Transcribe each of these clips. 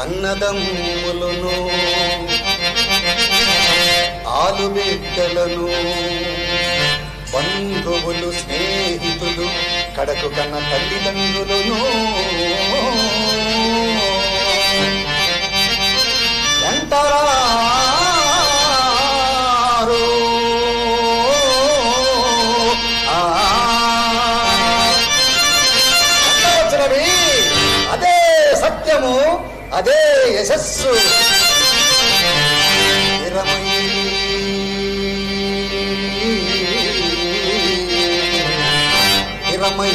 అన్నదమ్ములను ఆలుబిడ్డలను బంధువులు స్నేహితులు కడకు కన్న తల్లిదండ్రులను. యశస్సు. ఇరవై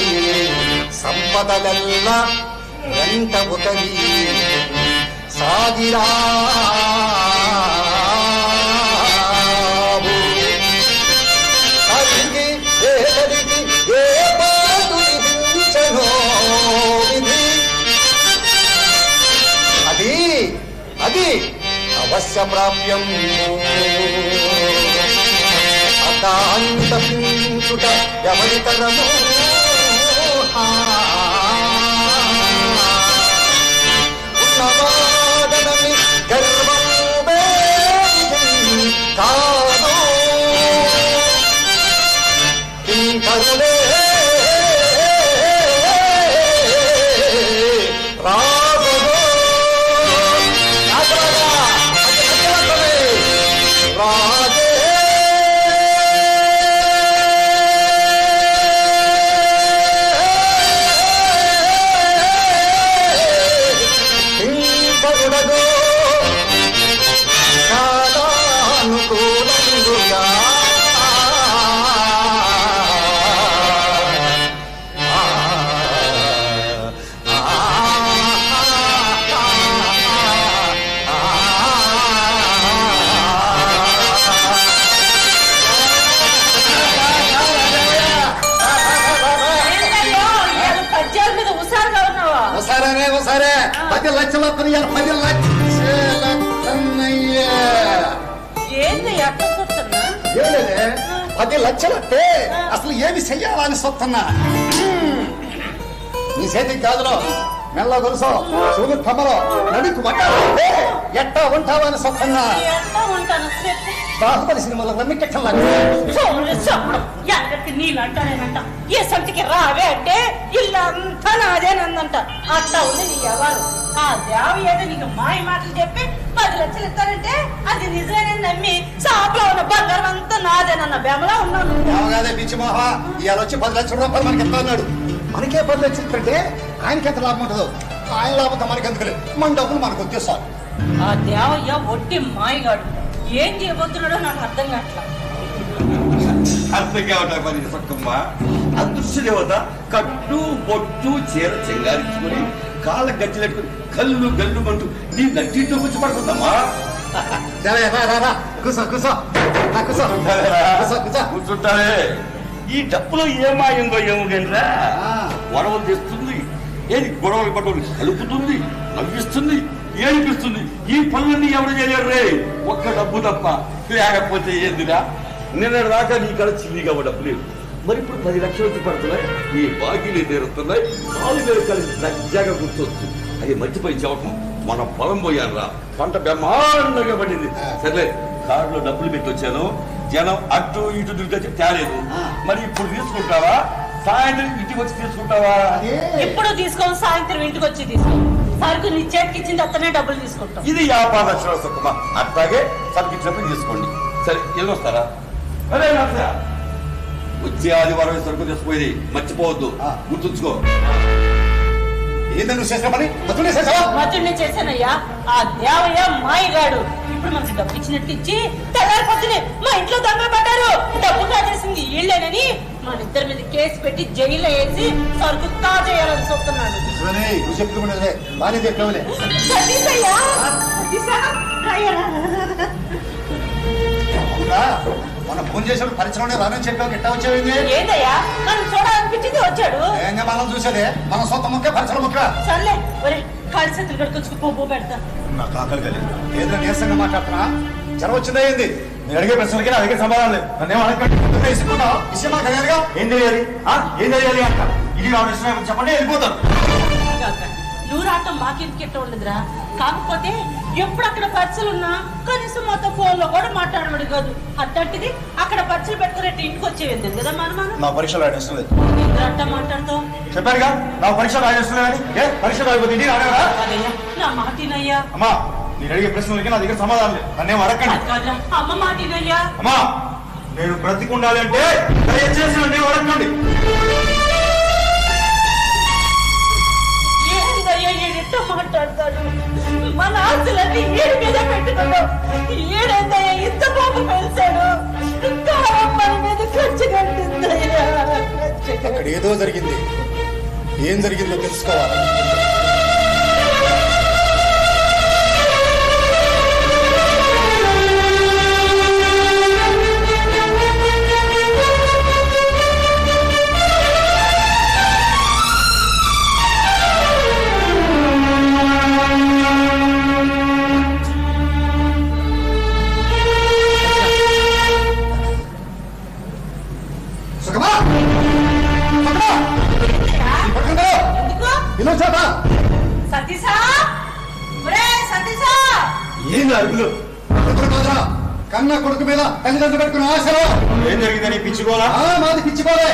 సంపదలెల్ల వెంట ఉతవి సాగిరా. ప్రాప్యం. అదాంతపించుట ఎవరితరము పది లక్షల పదిహేను పది లక్షల కన్నయ్యా ఏంది అట్ట చూస్తున్నా? ఏలేదే పది లక్షలంటే అసలు ఏమి చెయ్యాలని సొత్తన్నా నీ చేతికి గాజులో మెల్ల గొలుసో చూడు కమ్మలో నడికి వడ్డాలంటే ఎట్టా ఉంటావని సొత్తన్నా ఎట్ట ఉంటాను చెప్పు. బాహుబలి సినిమాలో రమ్మికెక్కల్లా చూడు, చూడు. ఎక్కడికి నీళ్ళంటానేనంట ఏ సంటికి రావే అంటే ఇల్లంతా నాదేనందంట అట్లా ఉంది నీ ఎవరు ఆ దేవ ఏదో నీకు మాయ మాటలు చెప్పి పది లక్షలు ఇస్తానంటే అది నిజమేనని నమ్మి షాప్లో ఉన్న బంగారం అంతా నాదేనన్న బెమలా ఉన్నాను. కాదే పిచ్చి మోహ. ఇవాళ వచ్చి పది లక్షల రూపాయలు మనకి ఎంత అన్నాడు? మనకే పది లక్షలు కంటే ఆయనకి ఎంత లాభం ఉంటుందో? ఆయన లాభంతో మనకి ఎందుకు మన డబ్బులు మనకు వచ్చేస్తారు ఆ దేవయ్య ఒట్టి మాయగాడు. ఏం చేయబోతున్నాడో నాకు అర్థం కావట్లా. అర్థం కావటం మరి సక్కమ్మ అదృశ్య దేవత కట్టు బొట్టు చీర చెంగారించుకొని కాళ్ళ గజ్జలెట్టుకుని కళ్ళు గల్లు మంటూ నీ కూసో కూసో కూసో కూర్చుంటారే ఈ డబ్బులో ఏమాయిందో ఏమో గనరా. గొడవలు తెస్తుంది ఏది గొడవలు పట్టుకుని కలుపుతుంది నవ్విస్తుంది ఏడిపిస్తుంది. ఈ పనులన్నీ ఎవరు చేయలేరు రే? ఒక్క డబ్బు తప్ప. లేకపోతే ఏందిరా? నిన్న దాకా నీ కడ చిల్లిగా డబ్బు లేదు. మరి ఇప్పుడు పది లక్షలు వచ్చి పడుతున్నాయి. ఈ బాకీలు తీరుతున్నాయి నాలుగు వేలు కలిసి దర్జాగా కూర్చోవచ్చు. అది మర్చిపోయి చెప్పటం మన పొలం పోయానురా. పంట బ్రహ్మాండంగా పడింది. సర్లే కారులో డబ్బులు పెట్టి వచ్చాను జనం అటు ఇటు తిరిగి తేలేదు. మరి ఇప్పుడు తీసుకుంటావా? సాయంత్రం ఇంటికి వచ్చి తీసుకుంటావా? అదే. ఎప్పుడు తీసుకోని సాయంత్రం ఇంటికి వచ్చి తీసుకో సరుకు నీ చేతికి ఇచ్చింది అతనే డబ్బులు తీసుకుంటాం. ఇది వ్యాపార లక్షణ సుఖమా అట్లాగే సరికిచ్చినప్పుడు తీసుకోండి. సరే వెళ్ళొస్తారా అరే వచ్చే ఆదివారం సరుకు తీసుకుపోయి మర్చిపోవద్దు. ఆ. గుర్తుంచుకో. ఏంది నువ్వు చేసిన పని? మొత్తం చేసావా మతుడిని చేశానయ్యా. ఆ దేవయ్య మాయగాడు. ఇప్పుడు మనకి డబ్బు ఇచ్చినట్టు ఇచ్చి తెల్లారి పొద్దునే మా ఇంట్లో దొంగలు పడ్డారు. డబ్బు కాజేసింది వీళ్ళేనని మన ఇద్దరి మీద కేసు పెట్టి జైల్లో వేసి సరుకు కాజేయాలని చూస్తున్నాడు. నువ్వు చెప్పుకున్నదే బాగానే చెప్పావులే సతీశయ్యా, సతీశా, మన ఫోన్ చేసాడు పరిచయంలో రానని చెప్పావు ఎట్టా వచ్చావు ఏందయ్యా? మనం చూడాలనిపించింది వచ్చాడు. ఏంగా మనం చూసేదే? మన సొంత ముఖ్య పరిచయం ముఖ్య? సర్లే ఒరే చేతులు కడుకొచ్చుకు పోపు పెడతా. నాకు ఆకలి కలిగింది ఏదో నీరసంగా మాట్లాడుతున్నా? జ్వరం వచ్చిందా ఏంది? నేను అడిగే ప్రశ్నలకి నా దగ్గర సమాధానం లేదు. నన్నేం అడగండి వేసుకున్నావు విషయం మాకు తెలియదుగా ఏం తెలియాలి? ఆ? ఏం తెలియాలి అంట ఇది నా విషయం చెప్పండి వెళ్ళిపోతాను నువ్వు రావటం మాకెందుకెట్ట ఉండదురా? కాకపోతే ఎప్పుడు అక్కడ పచ్చలు ఉన్నా కనీసం మాతో ఫోన్లో కూడా మాట్లాడబడి కాదు. అట్టంటిది అక్కడ పచ్చలు పెట్టుకున్నట్టు ఇంటికి వచ్చేది కదా మన మనం నా పరీక్షలు రాయడం అట్ట మాట్లాడతావు? చెప్పారుగా నా పరీక్షలు రాయడం ఏ? పరీక్ష నా మాటినయ్యా అమ్మా నేను అడిగే ప్రశ్నలకి నా దగ్గర సమాధానం లేదు. నన్నేం అడగండి అమ్మ మాటినయ్యా అమ్మా నేను బ్రతికుండాలి అంటే దయచేసి నన్ను అడగండి ఏందయ్యా మాట్లాడతాడు? మన ఆస్తులన్నీ ఏడు మీద పెట్టుకున్నాం ఈడేందయ్యా ఇంత బాబు పెంచాడు. మన మీద ఖర్చు కట్టిందయ్యా. అక్కడ ఏదో జరిగింది. ఏం జరిగిందో తెలుసుకోవాలి? ఇలా చేద్దా సతీశా సతీశా ఎదురు కాదురా. కన్న కొడుకు మీద తల్లిదండ్రులు పెట్టుకున్న ఆశలో. ఏం జరిగిందని పిచ్చుకోవాలా ఆ మాది పిచ్చిపోలే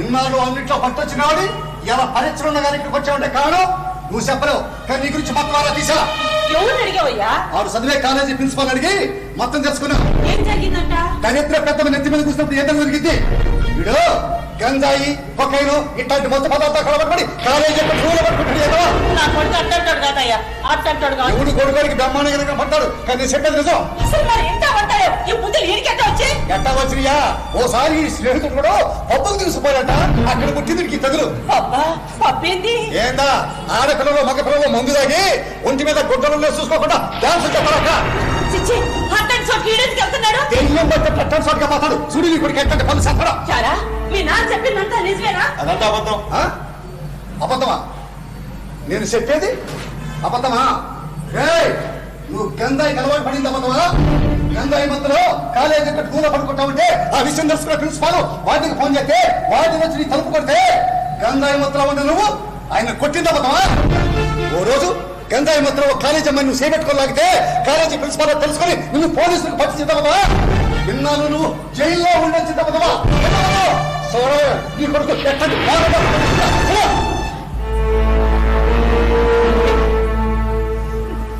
ఇన్నాళ్ళు అన్నిట్లో పట్టొచ్చినాడు ఇలా పరీక్షలు ఉన్న గారి ఇక్కడికి వచ్చావంటే కారణం నువ్వు చెప్పలేవు. కానీ నీ గురించి మొత్తం అలా తీసా. ఎవరు అడిగావయ్యా? ఆరు చదివే కాలేజీ ప్రిన్సిపాల్ అడిగి మొత్తం తెలుసుకున్నా. ఏం జరిగిందంట? దరిద్ర పెద్ద నెత్తి మీద కూర్చున్నప్పుడు ఏదో జరిగింది? వీడు. గంజాయి కొకైను ఇట్లాంటి మొత్తం పదార్థాలు కలబడి కాలేజీ రూలు పట్టుకుంటాడు ఏదో నా కొడుకు అట్టంటాడు కాదయ్యా అట్టంటాడు కాదు. ఎవడు కొడుకోడికి బ్రహ్మాండంగా పడ్డాడు కానీ చెప్పేది నిజం అసలు మరి ఎంత పడతాయో ఈ బుద్ధులు ఈడికెట్ట వచ్చి? ఎట్టా వచ్చినయా ఓసారి స్నేహితుడు కూడా పప్పుకు తీసుకుపోయాట అక్కడ పుట్టిందికి తగులు. అబ్బా పప్పింది? ఏందా? ఆడపిల్లలు మగ పిల్లలు మందు తాగి ఒంటి మీద గుడ్డలు చూసుకోకుండా డాన్స్ చెప్పాలట చిచ్చి అట్టండి చోటు ఈడెందుకు వెళ్తున్నాడు? దెయ్యం బట్ట పెట్టని సోటుగా మాట్లాడు చూడు నీ కొడుకు ఎట్టంటే పనులు చెప్పడా చారా మీ నాన్న చెప్పిందంతా నిజమేనా? అదంతా అబద్ధం. ఆ? అబద్ధమా? నేను చెప్పేది అబద్ధమా? రేయ్ నువ్వు గంధాయి కలవాటు పడింది అబద్ధమా? గంధాయి మధ్యలో కాలేజీ ఇక్కడ దూరం పడుకుంటా ఉంటే ఆ విషయం తెలుసుకున్న ప్రిన్సిపాల్ వాటికి ఫోన్ చేస్తే వాటిని వచ్చి నీ తలుపు కొడితే గంధాయి మధ్యలో ఉండే నువ్వు ఆయన కొట్టింది అబద్ధమా? ఓ రోజు గంధాయి మాత్రం కాలేజీ అమ్మాయి నువ్వు చేపెట్టుకోలేకపోతే కాలేజీ ప్రిన్సిపాల్ తెలుసుకొని నువ్వు పోలీసులకు పట్టి చేద్దామా? విన్నాను నువ్వు జైల్లో ఉండే తప్పదమా నీ కొడుకు ఎట్టండి?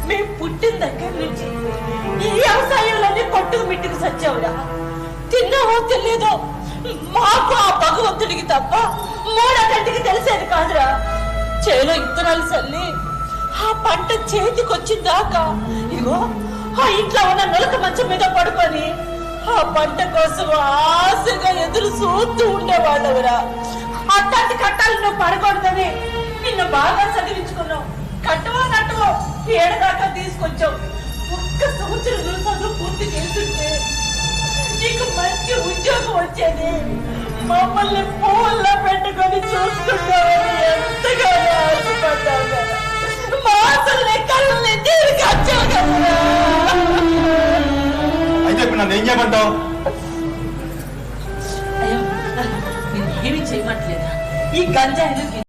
మేము పుట్టిన దగ్గర నుంచి ఈ వ్యవసాయంలోనే కొట్టుకు మిట్టుకు సచ్చావురా. తిన్నావో తెలియదో మాకు ఆ భగవంతుడికి తప్ప మూడకంటికి తెలిసేది కాదురా. చేలో ఇత్తనాలు చల్లి ఆ పంట చేతికొచ్చిందాకా ఇగో ఆ ఇంట్లో ఉన్న నొలక మంచం మీద పడుకొని ఆ పంట కోసం ఆశగా ఎదురు చూస్తూ ఉండేవాళ్ళవురా. అట్లాంటి కట్టాలు నువ్వు పడకూడదని నిన్ను బాగా చదివించుకున్నావు. కట్టవో కట్టవో ఏడదాకా తీసుకొచ్చావు. ఒక్క సంవత్సరం నువ్వు పూర్తి చేస్తుంటే నీకు మంచి ఉద్యోగం వచ్చేది. మమ్మల్ని పూల్లో పెట్టుకొని చూసుకుంటామని ఎంతగానో ఆశపడ్డావు అయితే ఇప్పుడు నన్ను ఏం చేయమంటావు? అయ్యో నేను చేయమట్లేదా? ఈ గంజాయిలు